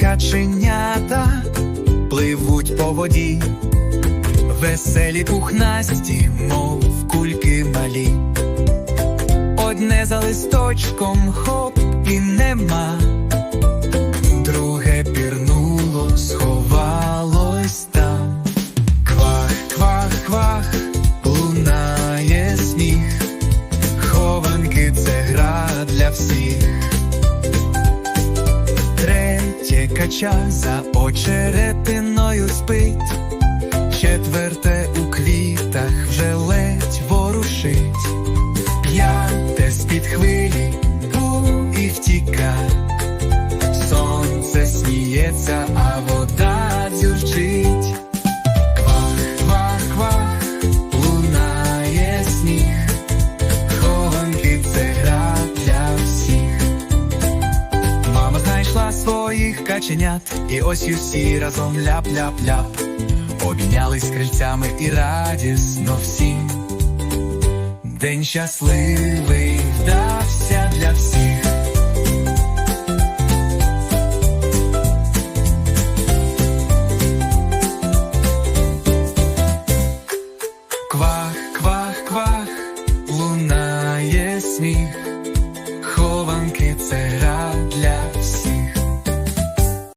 каченята пливуть по воді, веселі пухнасті, мов кульки малі. Одне за листочком хоп і нема, друге пірнуло, сховалось там. Квах, квах, квах, лунає сміх, хованки це гра для всіх. Кача за очеретиною спить, четверте у квітах вже ледь ворушить, п'яте з-під хвилі бу і втіка, сонце сміється, маленьких каченят, і ось усі разом ляп-ляп-ляп, обійнялись крильцями і радісно всім. День щасливий вдався для всіх. Квах, квах, квах, лунає сміх, хованки це.